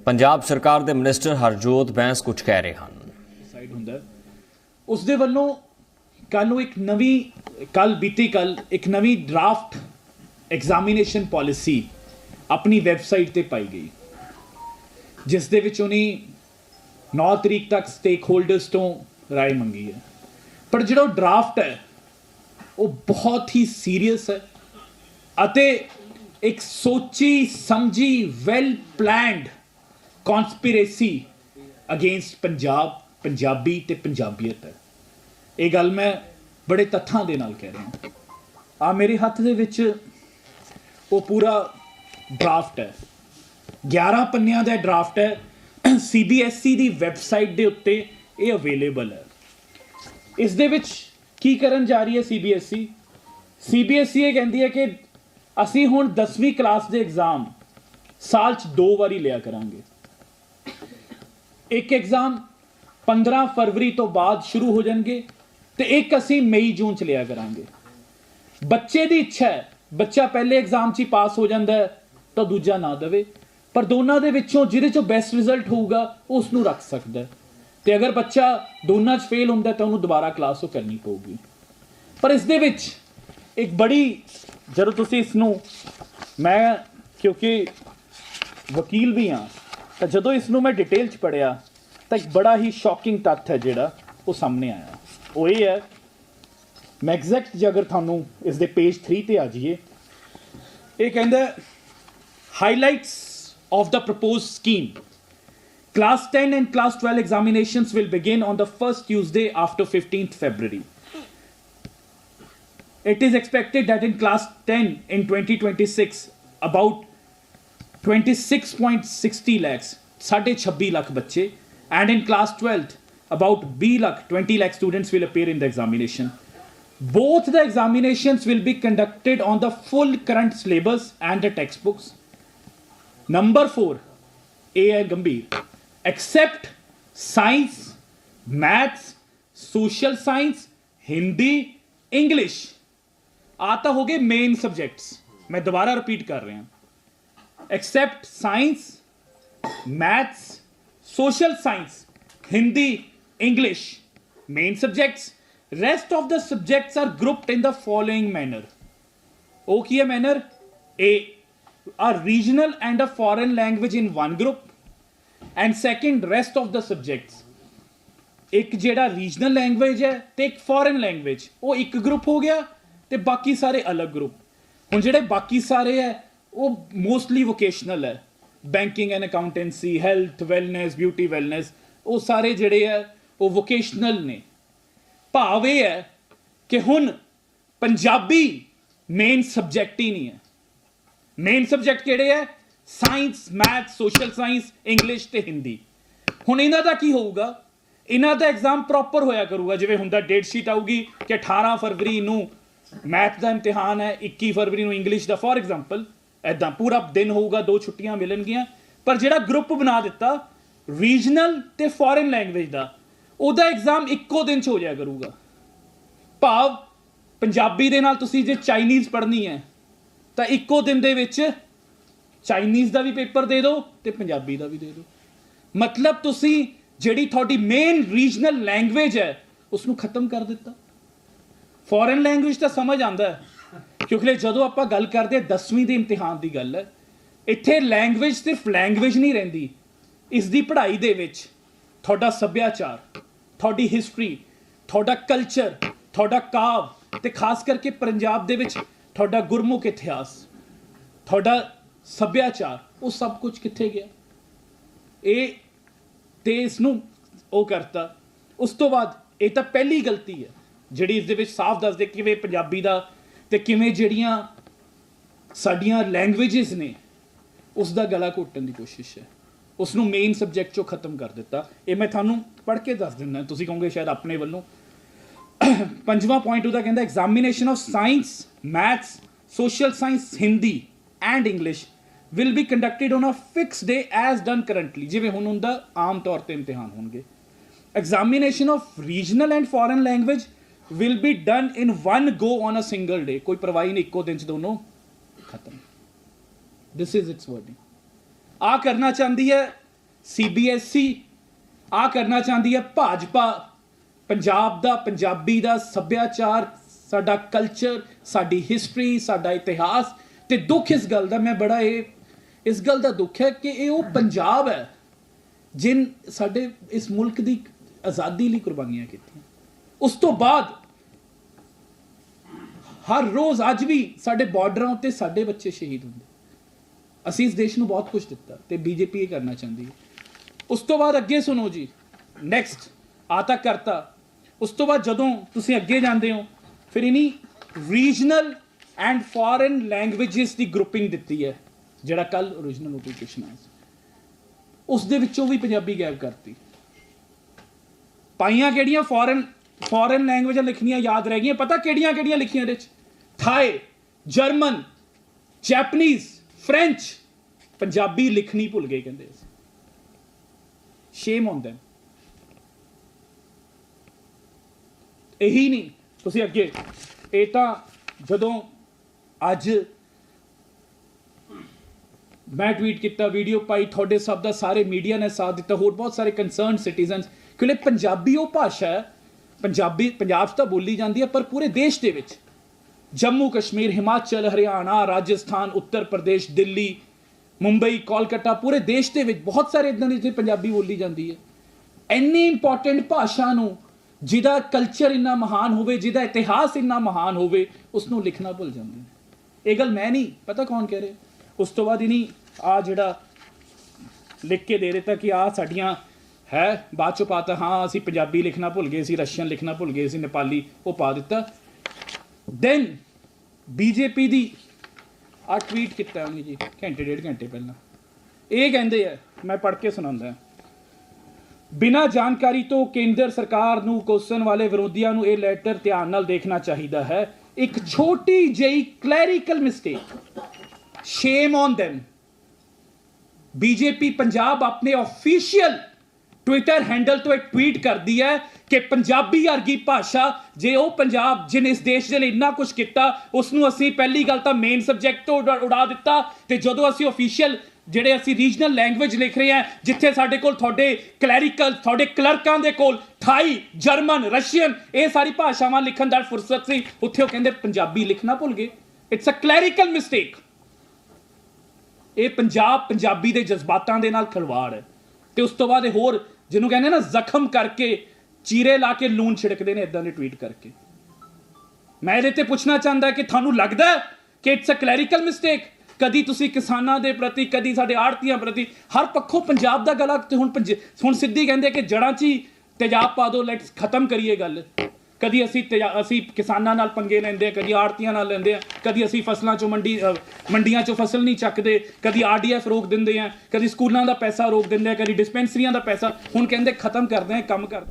ਪੰਜਾਬ ਸਰਕਾਰ ਦੇ ਮਿਨਿਸਟਰ ਹਰਜੋਤ ਬੈਂਸ ਕੁਝ ਕਹਿ ਰਹੇ ਹਨ ਸਾਈਡ ਹੁੰਦਾ ਹੈ। ਉਸ ਦੇ ਵੱਲੋਂ ਕੱਲ ਨੂੰ ਇੱਕ ਨਵੀਂ ਕੱਲ ਬੀਤੀ ਕੱਲ ਇੱਕ ਨਵੀਂ ਡਰਾਫਟ ਐਗਜ਼ਾਮੀਨੇਸ਼ਨ ਪਾਲਿਸੀ ਆਪਣੀ ਵੈਬਸਾਈਟ ਤੇ ਪਾਈ ਗਈ ਜਿਸ ਦੇ ਵਿੱਚ ਉਹਨੇ 9 ਤਰੀਕ ਤੱਕ ਸਟੇਕ ਹੋਲਡਰਸ ਤੋਂ رائے ਮੰਗੀ ਹੈ ਪਰ ਜਿਹੜਾ ਡਰਾਫਟ ਹੈ ਉਹ ਬਹੁਤ ਹੀ ਸੀਰੀਅਸ ਹੈ ਅਤੇ ਇੱਕ ਸੋਚੀ ਸਮਝੀ well planned conspiracy against Punjab Punjabi ਤੇ ਪੰਜਾਬੀਅਤ ਹੈ। ਇਹ ਗੱਲ ਮੈਂ ਬੜੇ ਤੱਥਾਂ ਦੇ ਨਾਲ ਕਹਿ ਰਿਹਾ ਆ ਮੇਰੇ ਹੱਥ ਦੇ ਵਿੱਚ ਉਹ ਪੂਰਾ ਡਰਾਫਟ ਹੈ। 11 ਪੰਨਿਆਂ ਦਾ ਡਰਾਫਟ ਹੈ। CBSE ਦੀ ਵੈਬਸਾਈਟ ਦੇ ਉੱਤੇ ਇਹ ਅਵੇਲੇਬਲ ਹੈ। ਇਸ ਦੇ ਵਿੱਚ ਕੀ ਕਰਨ ਜਾ ਰਹੀ ਹੈ CBSE CBSE ਇਹ ਕਹਿੰਦੀ ਹੈ ਕਿ ਅਸੀਂ ਹੁਣ 10ਵੀਂ ਕਲਾਸ ਦੇ ਐਗਜ਼ਾਮ ਸਾਲ 'ਚ ਦੋ ਵਾਰੀ ਲਿਆ ਕਰਾਂਗੇ। ਇੱਕ ਐਗਜ਼ਾਮ 15 ਫਰਵਰੀ ਤੋਂ ਬਾਅਦ ਸ਼ੁਰੂ ਹੋ ਜਾਣਗੇ ਤੇ ਇੱਕ ਅਸੀਂ ਮਈ, ਜੂਨ 'ਚ ਲਿਆ ਕਰਾਂਗੇ। ਬੱਚੇ ਦੀ ਇੱਛਾ ਹੈ, ਬੱਚਾ ਪਹਿਲੇ ਐਗਜ਼ਾਮ 'ਚ ਹੀ ਪਾਸ ਹੋ ਜਾਂਦਾ ਹੈ, ਤਾਂ ਦੂਜਾ ਨਾ ਦੇਵੇ। ਪਰ ਦੋਨਾਂ ਦੇ ਵਿੱਚੋਂ ਜਿਹਦੇ 'ਚੋਂ ਬੈਸਟ ਰਿਜ਼ਲਟ ਹੋਊਗਾ ਉਹ ਉਸ ਨੂੰ ਰੱਖ ਸਕਦਾ ਹੈ। ਤੇ ਅਗਰ ਬੱਚਾ ਦੋਨਾਂ 'ਚ ਫੇਲ ਹੁੰਦਾ ਤਾਂ ਉਹਨੂੰ ਦੁਬਾਰਾ ਕਲਾਸ ਉਹ ਕਰਨੀ ਪਊਗੀ। ਪਰ ਇਸ ਦੇ ਵਿੱਚ ਇੱਕ ਬੜੀ ਜਦੋਂ ਤੁਸੀਂ ਇਸ ਨੂੰ ਮੈਂ ਕਿਉਂਕਿ ਵਕੀਲ ਵੀ ਹਾਂ ਤਾਂ ਜਦੋਂ ਇਸ ਨੂੰ ਮੈਂ ਡਿਟੇਲ 'ਚ ਪੜਿਆ ਤਾਂ ਇੱਕ ਬੜਾ ਹੀ ਸ਼ੌਕਿੰਗ ਤੱਥ ਹੈ ਜਿਹੜਾ ਉਹ ਸਾਹਮਣੇ ਆਇਆ ਉਹ ਇਹ ਹੈ ਮੈਂ ਐਗਜ਼ੈਕਟ ਜੇ ਅਗਰ ਤੁਹਾਨੂੰ ਇਸ ਦੇ ਪੇਜ 3 ਤੇ ਆ ਜਾਈਏ ਇਹ ਕਹਿੰਦਾ highlights of the proposed scheme class 10 and class 12 examinations will begin on the first tuesday after 15th february it is expected that in class 10 in 2026 about 26.60 lakhs साढ़े 26 lakh बच्चे and in class 12th about 20 lakh 20 lakh students will appear in the examination both the examinations will be conducted on the full current syllabus and the textbooks number 4 a है गंभीर except science maths social science Hindi English आता हो गए main subjects मैं दोबारा repeat कर रहे हैं except science, maths, social science, Hindi, English, main subjects. Rest of the subjects are grouped in the following manner. ਉਹ ਕੀ ਹੈ manner A a regional and a foreign language in one group and second rest of the subjects ਇੱਕ ਜਿਹੜਾ regional language ਹੈ ਤੇ ਇੱਕ foreign language ਉਹ ਇੱਕ ਗਰੁੱਪ ਹੋ ਗਿਆ ਤੇ ਬਾਕੀ ਸਾਰੇ ਅਲੱਗ ਗਰੁੱਪ ਹੁਣ ਜਿਹੜੇ ਬਾਕੀ ਸਾਰੇ ਹੈ ਉਹ ਮੋਸਟਲੀ ਵੋਕੇਸ਼ਨਲ ਹੈ banking and accountancy health wellness beauty wellness ਉਹ ਸਾਰੇ ਜਿਹੜੇ ਹੈ ਉਹ ਵੋਕੇਸ਼ਨਲ ਨੇ ਭਾਵ ਇਹ ਹੈ ਕਿ ਹੁਣ ਪੰਜਾਬੀ ਮੇਨ ਸਬਜੈਕਟ ਹੀ ਨਹੀਂ ਹੈ ਮੇਨ ਸਬਜੈਕਟ ਕਿਹੜੇ ਹੈ science math social science English ਤੇ ਹਿੰਦੀ ਹੁਣ ਇਹਨਾਂ ਦਾ ਕੀ ਹੋਊਗਾ ਇਹਨਾਂ ਦਾ ਐਗਜ਼ਾਮ ਪ੍ਰੋਪਰ ਹੋਇਆ ਕਰੂਗਾ ਜਿਵੇਂ ਹੁੰਦਾ ਡੇਟ ਸ਼ੀਟ ਆਊਗੀ ਕਿ 18 ਫਰਵਰੀ ਨੂੰ ਮੈਥ ਦਾ ਇਮਤਿਹਾਨ ਹੈ 21 ਫਰਵਰੀ ਨੂੰ ਇੰਗਲਿਸ਼ ਦਾ ਫੋਰ ਐਗਜ਼ਾਮਪਲ ਐਦਾਂ ਪੂਰਾ ਦਿਨ ਹੋਊਗਾ, ਦੋ ਛੁੱਟੀਆਂ ਮਿਲਣਗੀਆਂ। ਪਰ ਜਿਹੜਾ ਗਰੁੱਪ ਬਣਾ ਦਿੱਤਾ ਰੀਜਨਲ ਤੇ ਫੋਰਨ ਲੈਂਗੁਏਜ ਦਾ, ਉਹਦਾ ਐਗਜ਼ਾਮ ਇੱਕੋ ਦਿਨ ਚ ਹੋ ਜਾਇਆ ਕਰੂਗਾ। ਭਾਵ ਪੰਜਾਬੀ ਦੇ ਨਾਲ ਤੁਸੀਂ ਜੇ ਚਾਈਨੀਜ਼ ਪੜ੍ਹਨੀ ਹੈ, ਤਾਂ ਇੱਕੋ ਦਿਨ ਦੇ ਵਿੱਚ ਚਾਈਨੀਜ਼ ਦਾ ਵੀ ਪੇਪਰ ਦੇ ਦਿਓ ਤੇ ਪੰਜਾਬੀ ਦਾ ਵੀ ਦੇ ਦਿਓ। ਮਤਲਬ ਤੁਸੀਂ ਜਿਹੜੀ ਤੁਹਾਡੀ ਮੇਨ ਰੀਜਨਲ ਲੈਂਗੁਏਜ ਹੈ ਉਸ ਨੂੰ ਖਤਮ ਕਰ ਦਿੱਤਾ। ਫੋਰਨ ਲੈਂਗੁਏਜ ਤਾਂ ਸਮਝ ਆਂਦਾ ਹੈ। ਕਿਉਂਕਿ ਜਦੋਂ ਆਪਾਂ ਗੱਲ ਕਰਦੇ ਹਾਂ 10ਵੀਂ ਦੇ ਇਮਤਿਹਾਨ ਦੀ ਗੱਲ, ਇੱਥੇ ਲੈਂਗੁਏਜ ਸਿਰਫ ਲੈਂਗੁਏਜ ਨਹੀਂ ਰਹਿੰਦੀ। ਇਸ ਦੀ ਪੜ੍ਹਾਈ ਦੇ ਵਿੱਚ ਤੁਹਾਡਾ ਸੱਭਿਆਚਾਰ, ਤੁਹਾਡੀ ਹਿਸਟਰੀ ਤੁਹਾਡਾ ਕਲਚਰ ਤੁਹਾਡਾ ਕਾਵ ਤੇ ਖਾਸ ਕਰਕੇ ਪੰਜਾਬ ਦੇ ਵਿੱਚ ਤੁਹਾਡਾ ਗੁਰਮੁਖ ਇਤਿਹਾਸ, ਤੁਹਾਡਾ ਸੱਭਿਆਚਾਰ, ਉਹ ਸਭ ਕੁਝ ਕਿੱਥੇ ਗਿਆ? ਇਹ ਤੇ ਇਸ ਨੂੰ ਉਹ ਕਰਤਾ। ਉਸ ਤੋਂ ਬਾਅਦ ਇਹ ਤਾਂ ਪਹਿਲੀ ਗਲਤੀ ਹੈ, ਜਿਹੜੀ ਇਸ ਦੇ ਵਿੱਚ ਸਾਫ਼ ਦੱਸਦੇ ਕਿਵੇਂ ਪੰਜਾਬੀ ਦਾ ਤੇ ਕਿਵੇਂ ਜਿਹੜੀਆਂ ਸਾਡੀਆਂ ਲੈਂਗੁਏਜਸ ਨੇ ਉਸ ਦਾ ਗਲਾ ਘੋਟਣ ਦੀ ਕੋਸ਼ਿਸ਼ ਹੈ। ਉਸ ਨੂੰ ਮੇਨ ਸਬਜੈਕਟ ਚੋਂ ਖਤਮ ਕਰ ਦਿੱਤਾ। ਇਹ ਮੈਂ ਤੁਹਾਨੂੰ ਪੜ੍ਹ ਕੇ ਦੱਸ ਦਿੰਦਾ ਤੁਸੀਂ ਕਹੋਗੇ ਸ਼ਾਇਦ ਆਪਣੇ ਵੱਲੋਂ। ਪੰਜਵਾਂ ਪੁਆਇੰਟ ਉਹਦਾ ਕਹਿੰਦਾ examination of science maths social science Hindi and English will be conducted on a fix day as done currently ਜਿਵੇਂ ਹੁਣ ਹੁੰਦਾ, ਆਮ ਤੌਰ ਤੇ ਇਮਤਿਹਾਨ ਹੋਣਗੇ। Examination of regional and foreign language will be done in one go on a single day ਕੋਈ ਪਰਵਾਹੀ ਨਹੀਂ ਇੱਕੋ ਦਿਨ ਚ ਦੋਨੋਂ ਖਤਮ this is its wording. ਆ ਕਰਨਾ ਚਾਹੁੰਦੀ ਹੈ ਸੀਬੀਐਸਈ ਆ ਕਰਨਾ ਚਾਹੁੰਦੀ ਹੈ ਭਾਜਪਾ ਪੰਜਾਬ ਦਾ ਪੰਜਾਬੀ ਦਾ ਸੱਭਿਆਚਾਰ ਸਾਡਾ ਕਲਚਰ ਸਾਡੀ ਹਿਸਟਰੀ ਸਾਡਾ ਇਤਿਹਾਸ ਤੇ ਦੁੱਖ ਇਸ ਗੱਲ ਦਾ ਮੈਂ ਬੜਾ ਇਹ ਇਸ ਗੱਲ ਦਾ ਦੁੱਖ ਹੈ ਕਿ ਇਹ ਉਹ ਪੰਜਾਬ ਹੈ ਜਿਨ ਸਾਡੇ ਇਸ ਮੁਲਕ ਦੀ ਆਜ਼ਾਦੀ ਲਈ ਕੁਰਬਾਨੀਆਂ ਕੀਤੀਆਂ ਉਸ ਤੋਂ ਬਾਅਦ ਹਰ ਰੋਜ਼ ਅੱਜ ਵੀ ਸਾਡੇ ਬਾਰਡਰਾਂ ਉੱਤੇ ਸਾਡੇ ਬੱਚੇ ਸ਼ਹੀਦ ਹੁੰਦੇ। ਅਸੀਂ ਇਸ ਦੇਸ਼ ਨੂੰ ਬਹੁਤ ਕੁਝ ਦਿੱਤਾ ਤੇ ਬੀਜੇਪੀ ਇਹ ਕਰਨਾ ਚਾਹੁੰਦੀ ਹੈ। ਉਸ ਤੋਂ ਬਾਅਦ ਅੱਗੇ ਸੁਣੋ ਜੀ ਨੈਕਸਟ ਆ ਤਾਂ ਕਰਤਾ। ਉਸ ਤੋਂ ਬਾਅਦ ਜਦੋਂ ਤੁਸੀਂ ਅੱਗੇ ਜਾਂਦੇ ਹੋ, ਫਿਰ ਇਨੀ ਰੀਜਨਲ ਐਂਡ ਫੋਰਨ ਲੈਂਗੁਏਜਸ ਦੀ ਗਰੁੱਪਿੰਗ ਦਿੱਤੀ ਹੈ, ਜਿਹੜਾ ਕੱਲ origignal ਨੋਟੀਫਿਕੇਸ਼ਨ ਆਇਆ ਸੀ। ਉਸ ਦੇ ਵਿੱਚੋਂ ਵੀ ਪੰਜਾਬੀ ਗਾਇਬ ਕਰਤੀ। ਪਾਈਆਂ ਕਿਹੜੀਆਂ? ਫੋਰਨ ਫੋਰਨ ਲੈਂਗੁਏਜਾਂ ਲਿਖਣੀਆਂ ਯਾਦ ਰਹਿ ਗਈਆਂ। ਪਤਾ ਕਿਹੜੀਆਂ ਕਿਹੜੀਆਂ ਲਿਖੀਆਂ ਇਹਦੇ ਚ? Thai German Japanese French Punjabi ਲਿਖਣੀ ਭੁੱਲ ਗਏ ਕਹਿੰਦੇ ਸ਼ੇਮ ਔਨ them ਇਹੀ ਨਹੀਂ। ਤੁਸੀਂ ਅੱਗੇ। ਇਹ ਤਾਂ ਜਦੋਂ ਅੱਜ ਮੈਂ ਟਵੀਟ ਕੀਤਾ ਵੀਡੀਓ ਪਾਈ, ਤੁਹਾਡੇ ਸਭ ਦਾ ਸਾਰੇ ਮੀਡੀਆ ਨੇ ਸਾਥ ਦਿੱਤਾ, ਹੋਰ ਬਹੁਤ ਸਾਰੇ ਕੰਸਰਨ ਸਿਟੀਜ਼ਨਸ ਕਿਉਂਕਿ ਪੰਜਾਬੀ ਉਹ ਭਾਸ਼ਾ ਹੈ ਪੰਜਾਬੀ, ਪੰਜਾਬ 'ਚ ਤਾਂ ਬੋਲੀ ਜਾਂਦੀ ਹੈ, ਪਰ ਪੂਰੇ ਦੇਸ਼ ਦੇ ਵਿੱਚ, ਜੰਮੂ, ਕਸ਼ਮੀਰ, ਹਿਮਾਚਲ, ਹਰਿਆਣਾ, ਰਾਜਸਥਾਨ, ਉੱਤਰ ਪ੍ਰਦੇਸ਼, ਦਿੱਲੀ, ਮੁੰਬਈ, ਕੋਲਕਾਤਾ, ਪੂਰੇ ਦੇਸ਼ ਦੇ ਵਿੱਚ ਬਹੁਤ ਸਾਰੇ ਇਦਾਂ ਦੇ ਜਿੱਥੇ ਪੰਜਾਬੀ ਬੋਲੀ ਜਾਂਦੀ ਹੈ। ਇੰਨੀ ਇੰਪੋਰਟੈਂਟ ਭਾਸ਼ਾ ਨੂੰ, ਜਿਹਦਾ ਕਲਚਰ ਇੰਨਾ ਮਹਾਨ ਹੋਵੇ, ਜਿਹਦਾ ਇਤਿਹਾਸ ਇੰਨਾ ਮਹਾਨ ਹੋਵੇ ਉਸ ਨੂੰ ਲਿਖਣਾ ਭੁੱਲ ਜਾਂਦੇ ਨੇ। ਇਹ ਗੱਲ ਮੈਂ ਨਹੀਂ, ਪਤਾ ਕੌਣ ਕਹਿ ਰਿਹਾ? ਉਸ ਤੋਂ ਬਾਅਦ ਹੀ ਨਹੀਂ ਆ ਜਿਹੜਾ ਲਿਖ ਕੇ ਦੇ ਦਿੱਤਾ ਕਿ ਆ ਸਾਡੀਆਂ ਹੈ? ਬਾਅਦ ਚੋਂ ਪਾਤਾ ਹਾਂ, ਅਸੀਂ ਪੰਜਾਬੀ ਲਿਖਣਾ ਭੁੱਲ ਗਏ ਸੀ, ਰਸ਼ੀਅਨ ਲਿਖਣਾ ਭੁੱਲ ਗਏ ਸੀ, ਨੇਪਾਲੀ ਉਹ ਪਾ ਦਿੱਤਾ। ਦੈਨ ਬੀਜੇਪੀ ਦੀ ਆ ਟਵੀਟ ਕੀਤਾ ਉਹਨੇ ਜੀ, ਘੰਟੇ, ਡੇਢ ਘੰਟੇ ਪਹਿਲਾਂ। ਇਹ ਕਹਿੰਦੇ ਆ, ਮੈਂ ਪੜ੍ਹ ਕੇ ਸੁਣਾਉਂਦਾ ਬਿਨਾਂ ਜਾਣਕਾਰੀ ਤੋਂ ਕੇਂਦਰ ਸਰਕਾਰ ਨੂੰ, ਕੋਸਣ ਵਾਲੇ ਵਿਰੋਧੀਆਂ ਨੂੰ ਇਹ ਲੈਟਰ ਧਿਆਨ ਨਾਲ ਦੇਖਣਾ ਚਾਹੀਦਾ ਹੈ। ਇੱਕ ਛੋਟੀ ਜਿਹੀ clerical mistake shame on them BJP Punjab ਆਪਣੇ ਅਫੀਸ਼ੀਅਲ ਟਵਿੱਟਰ ਹੈਂਡਲ ਤੋਂ ਇੱਕ ਟਵੀਟ ਕਰਦੀ ਹੈ ਕਿ ਪੰਜਾਬੀ ਵਰਗੀ ਭਾਸ਼ਾ ਜੇ ਉਹ ਪੰਜਾਬ ਜਿਨ ਇਸ ਦੇਸ਼ ਦੇ ਲਈ ਇੰਨਾ ਕੁਝ ਕੀਤਾ ਉਸ ਨੂੰ ਅਸੀਂ ਪਹਿਲੀ ਗੱਲ ਤਾਂ ਮੇਨ ਸਬਜੈਕਟ ਤੋਂ ਉਡਾ- ਉਡਾ ਦਿੱਤਾ ਤੇ ਜਦੋਂ ਅਸੀਂ ਅਫੀਸ਼ੀਅਲ ਜਿਹੜੇ ਅਸੀਂ ਰੀਜਨਲ ਲੈਂਗੁਏਜ ਲਿਖ ਰਹੇ ਹਾਂ, ਜਿੱਥੇ ਸਾਡੇ ਕੋਲ ਤੁਹਾਡੇ ਕਲੈਰੀਕਲ ਤੁਹਾਡੇ ਕਲਰਕਾਂ ਦੇ ਕੋਲ ਥਾਈ ਜਰਮਨ ਰਸ਼ੀਅਨ ਇਹ ਸਾਰੀ ਭਾਸ਼ਾਵਾਂ ਲਿਖਣ ਦਾ ਫੁਰਸਤ ਸੀ, ਉੱਥੇ ਉਹ ਕਹਿੰਦੇ ਪੰਜਾਬੀ ਲਿਖਣਾ ਭੁੱਲ ਗਏ। ਇਟਸ ਅ ਕਲੈਰੀਕਲ ਮਿਸਟੇਕ ਇਹ ਪੰਜਾਬ ਪੰਜਾਬੀ ਦੇ ਜਜ਼ਬਾਤਾਂ ਦੇ ਨਾਲ ਖਿਲਵਾੜ ਹੈ। ਤੇ ਉਸ ਤੋਂ ਬਾਅਦ ਇਹ ਹੋਰ, ਜਿਹਨੂੰ ਕਹਿੰਦੇ ਨਾ, ਜ਼ਖਮ ਕਰਕੇ ਚੀਰੇ ਲਾ ਕੇ ਲੂਣ ਛਿੜਕਦੇ ਨੇ ਇਦਾਂ ਦੇ ਟਵੀਟ ਕਰਕੇ। ਮੈਂ ਇਹਦੇ ਤੇ ਪੁੱਛਣਾ ਚਾਹੁੰਦਾ ਕਿ ਤੁਹਾਨੂੰ ਲੱਗਦਾ ਕਿ ਇਟਸ ਅ ਕਲੈਰੀਕਲ ਮਿਸਟੇਕ ਕਦੀ ਤੁਸੀਂ ਕਿਸਾਨਾਂ ਦੇ ਪ੍ਰਤੀ, ਕਦੀ ਸਾਡੇ ਆੜਤੀਆਂ ਪ੍ਰਤੀ, ਹਰ ਪੱਖੋਂ ਪੰਜਾਬ ਦਾ ਗਲਾ ਤੇ ਹੁਣ ਪੰਜ- ਹੁਣ ਸਿੱਧੀ ਕਹਿੰਦੇ ਕਿ ਜੜਾਂ 'ਚ ਹੀ ਤੇਜ਼ਾਬ ਪਾ ਦਿਓ ਲੈਟਸ ਖਤਮ ਕਰੀਏ ਗੱਲ। ਕਦੀ ਅਸੀਂ ਤੇਜ਼ਾ- ਅਸੀਂ ਕਿਸਾਨਾਂ ਨਾਲ ਪੰਗੇ ਲੈਂਦੇ ਆ ਕਦੀ ਆੜਤੀਆਂ ਨਾਲ ਲੈਂਦੇ ਆ ਕਦੀ ਅਸੀਂ ਫਸਲਾਂ 'ਚੋਂ ਮੰਡੀ ਮੰਡੀਆਂ 'ਚੋਂ ਫਸਲ ਨਹੀਂ ਚੱਕਦੇ, ਕਦੀ ਆਰਡੀਐਫ ਰੋਕ ਦਿੰਦੇ ਆ ਕਦੀ ਸਕੂਲਾਂ ਦਾ ਪੈਸਾ ਰੋਕ ਦਿੰਦੇ ਆ ਕਦੀ ਡਿਸਪੈਂਸਰੀਆਂ ਦਾ ਪੈਸਾ, ਹੁਣ ਕਹਿੰਦੇ ਖਤਮ ਕਰਦੇ ਆ ਕੰਮ ਕਰਦੇ